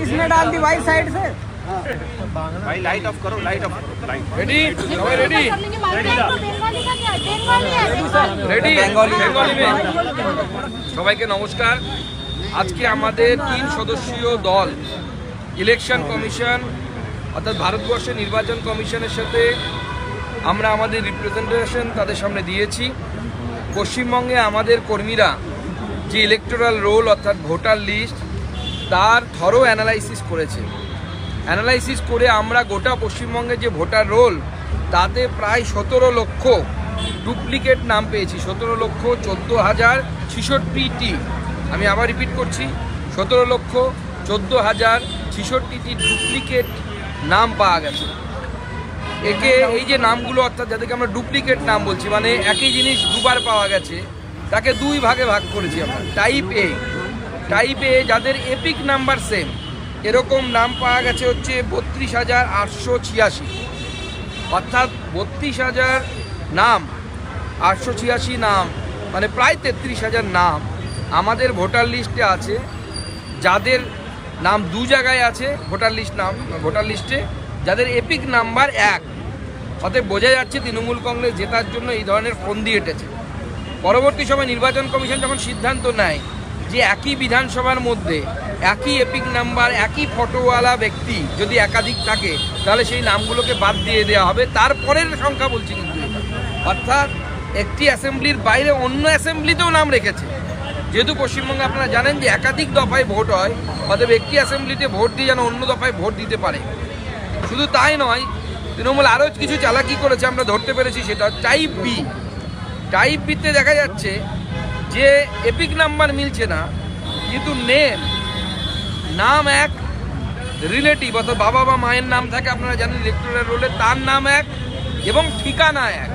किसने डाल the white side से भाई लाइट ऑफ करो लाइट ऑफ करो लाइट রেডি সবাই রেডি বেঙ্গলি का क्या बेंगाली है बेंगाली রেডি বেঙ্গলি বেঙ্গলি মে সবাইকে নমস্কার আজকে আমাদের তিন সদস্যীয় দল ইলেকশন কমিশন অর্থাৎ ভারতবর্ষের নির্বাচন কমিশনের সাথে আমরা আমাদের রিপ্রেজেন্টেশন তাদের সামনে দিয়েছি পশ্চিমবঙ্গে আমাদের কর্মীরা যে ইলেকটোরাল রোল অর্থাৎ ভোটার লিস্ট তার থরো অ্যানালাইসিস করেছে। অ্যানালাইসিস করে আমরা গোটা পশ্চিমবঙ্গে যে ভোটার রোল, তাতে প্রায় সতেরো লক্ষ ডুপ্লিকেট নাম পেয়েছি। সতেরো লক্ষ চোদ্দ হাজার ছিষট্টিটি। আমি আবার রিপিট করছি, সতেরো লক্ষ চোদ্দ হাজার ছিষট্টিটি ডুপ্লিকেট নাম পাওয়া গেছে। একে এই যে নামগুলো অর্থাৎ যাদেরকে আমরা ডুপ্লিকেট নাম বলছি মানে একই জিনিস দুবার পাওয়া গেছে, তাকে দুই ভাগে ভাগ করেছি আমরা। টাইপ এ টাইপ যাদের এপিক নাম্বার সেম এরকম নাম পাওয়া গেছে হচ্ছে বত্রিশ হাজার আটশো ছিয়াশি। অর্থাৎ বত্রিশ হাজার নাম, আটশো ছিয়াশি নাম মানে প্রায় তেত্রিশ হাজার নাম আমাদের ভোটার লিস্টে আছে। যাদের নাম দু জায়গায় আছে, ভোটার লিস্ট নাম, ভোটার লিস্টে, যাদের এপিক নাম্বার এক। অতএব বোঝা যাচ্ছে তৃণমূল কংগ্রেস জেতার জন্য এই ধরনের ফোন দিয়ে এঁটেছে। পরবর্তী সময় নির্বাচন কমিশন যখন সিদ্ধান্ত নেয় যে একই বিধানসভার মধ্যে একই এপিক নাম্বার, একই ফটোওয়ালা ব্যক্তি যদি একাধিক থাকে, তাহলে সেই নামগুলোকে বাদ দিয়ে দেওয়া হবে। তারপরের সংখ্যা বলছি কিন্তু অর্থাৎ একটি অ্যাসেম্বলির বাইরে অন্য অ্যাসেম্বলিতেও নাম রেখেছে। যেহেতু পশ্চিমবঙ্গে আপনারা জানেন যে একাধিক দফায় ভোট হয়, অতএব একটি অ্যাসেম্বলিতে ভোট দিয়ে যেন অন্য দফায় ভোট দিতে পারে। শুধু তাই নয়, তৃণমূল আরও কিছু চালাকি করেছে, আমরা ধরতে পেরেছি সেটা টাইপ বি। টাইপ বিতে দেখা যাচ্ছে যে এপিক নাম্বার মিলছে না, কিন্তু নেম নাম এক রিলেটিভ অর্থাৎ বাবা বা মায়ের নাম থাকে, আপনারা জানেন ইলেকট্রাল রোলে তার নাম এক এবং ঠিকানা এক।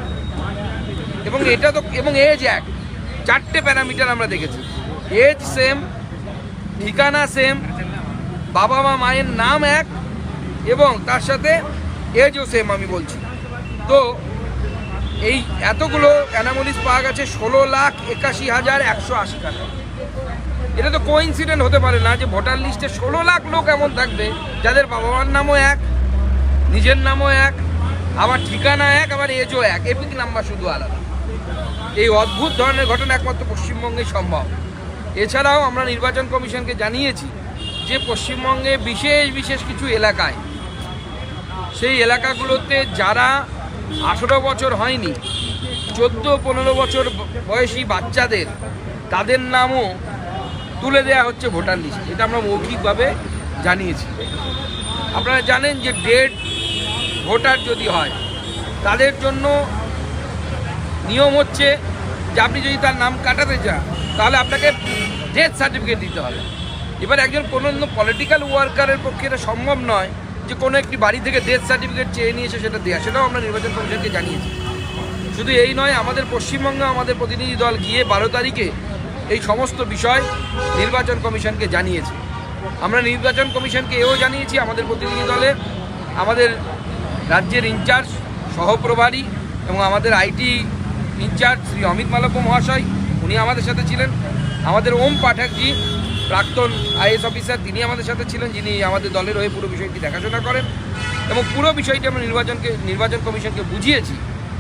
এবং এটা তো, এবং এজ এক। চারটে প্যারামিটার আমরা দেখেছি। এজ সেম ঠিকানা সেম বাবা মা মায়ের নাম এক এবং তার সাথে এজও সেম আমি বলছি। তো এই এতগুলো অ্যানামোলিস পাওয়া গেছে ষোলো লাখ একাশি হাজার একশো আশি টাকা। এটা তো কোইন্সিডেন্ট হতে পারে না যে ভোটার লিস্টে ষোলো লাখ লোক এমন থাকবে, যাদের বাবা মার নামও এক, নিজের নামও এক, আবার ঠিকানা এক, আবার এজও এক। এপিক নাম্বার শুধু আলাদা। এই অদ্ভুত ধরনের ঘটনা একমাত্র পশ্চিমবঙ্গে সম্ভব। এছাড়াও আমরা নির্বাচন কমিশনকে জানিয়েছি যে পশ্চিমবঙ্গে বিশেষ বিশেষ কিছু এলাকায়, সেই এলাকাগুলোতে যারা আঠেরো বছর হয়নি, চোদ্দ পনেরো বছর বয়সী বাচ্চাদের, তাদের নামও তুলে দেওয়া হচ্ছে ভোটার লিস্ট। এটা আমরা মৌখিকভাবে জানিয়েছি। আপনারা জানেন যে ডেট ভোটার যদি হয়, তাদের জন্য নিয়ম হচ্ছে যে আপনি যদি তার নাম কাটাতে চান, তাহলে আপনাকে ডেথ সার্টিফিকেট দিতে হবে। এবার একজন কোনো পলিটিক্যাল ওয়ার্কারের পক্ষে এটা সম্ভব নয় যে কোনো একটি বাড়ি থেকে ডেথ সার্টিফিকেট চেয়ে নিয়ে এসে সেটা দেওয়া সেটাও আমরা নির্বাচন কমিশনকে জানিয়েছি। শুধু এই নয়, আমাদের পশ্চিমবঙ্গে আমাদের প্রতিনিধি দল গিয়ে বারো তারিখে এই সমস্ত বিষয় নির্বাচন কমিশনকে জানিয়েছে। আমরা নির্বাচন কমিশনকে এও জানিয়েছি, আমাদের প্রতিনিধি দলে, আমাদের রাজ্যের ইনচার্জ, সহপ্রভারী এবং আমাদের আইটি ইনচার্জ শ্রী অমিত মালব্য মহাশয়, উনি আমাদের সাথে ছিলেন। আমাদের ওম পাঠকজি প্রাক্তন আইএস অফিসার তিনি আমাদের সাথে ছিলেন, যিনি আমাদের দলের হয়ে পুরো বিষয়টি দেখাশোনা করেন এবং পুরো বিষয়টি আমরা নির্বাচনকে, নির্বাচন কমিশনকে বুঝিয়েছি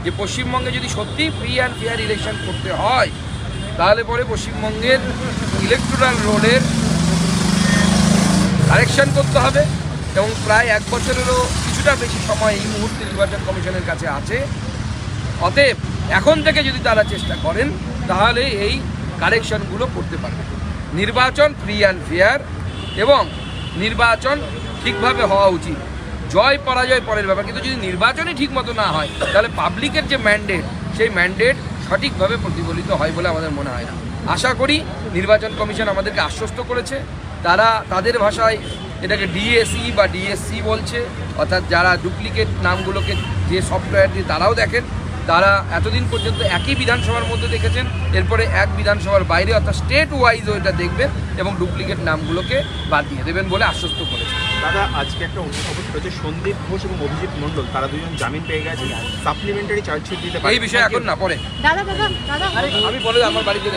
যে পশ্চিমবঙ্গে যদি সত্যিই ফ্রি অ্যান্ড ফেয়ার ইলেকশন করতে হয়, তাহলে পরে পশ্চিমবঙ্গের ইলেকট্রাল রোডের কারেকশন করতে হবে এবং প্রায় এক বছরেরও কিছুটা বেশি সময় এই মুহূর্তে নির্বাচন কমিশনের কাছে আছে। অতএব এখন থেকে যদি তারা চেষ্টা করেন, তাহলে এই কারেকশনগুলো করতে পারবে। নির্বাচন ফ্রি অ্যান্ড ফেয়ার এবং নির্বাচন ঠিকভাবে হওয়া উচিত। জয় পরাজয় পরের ব্যাপার। কিন্তু যদি নির্বাচনই ঠিক মতো না হয়, তাহলে পাবলিকের যে ম্যান্ডেট সেই ম্যান্ডেট সঠিকভাবে প্রতিফলিত হয় বলে আমাদের মনে হয় না। আশা করি নির্বাচন কমিশন আমাদেরকে আশ্বস্ত করেছে। তারা তাদের ভাষায় এটাকে ডিএসই বা ডিএসসি বলছে। অর্থাৎ যারা ডুপ্লিকেট নামগুলোকে যে সফটওয়্যার দিয়ে তারাও দেখেন। তারা এতদিন পর্যন্ত একই বিধানসভার মধ্যে দেখেছেন এরপরে এক বিধানসভার বাইরে অর্থাৎ স্টেট ওয়াইজও এটা দেখবেন এবং ডুপ্লিকেট নামগুলোকে বাদ দিয়ে দেবেন বলে আশ্বস্ত করেছেন। দাদা আজকে একটা অন্য খবর হচ্ছে সন্দীপ ঘোষ এবং অভিজিৎ মন্ডল তারা দুজন জামিন পেয়ে গেছে সাপ্লিমেন্টারি চার্জশিট দিতে পারে এই বিষয়ে এখন না পরে। দাদা দাদা দাদা। আমি বলে আমার বাড়িতে?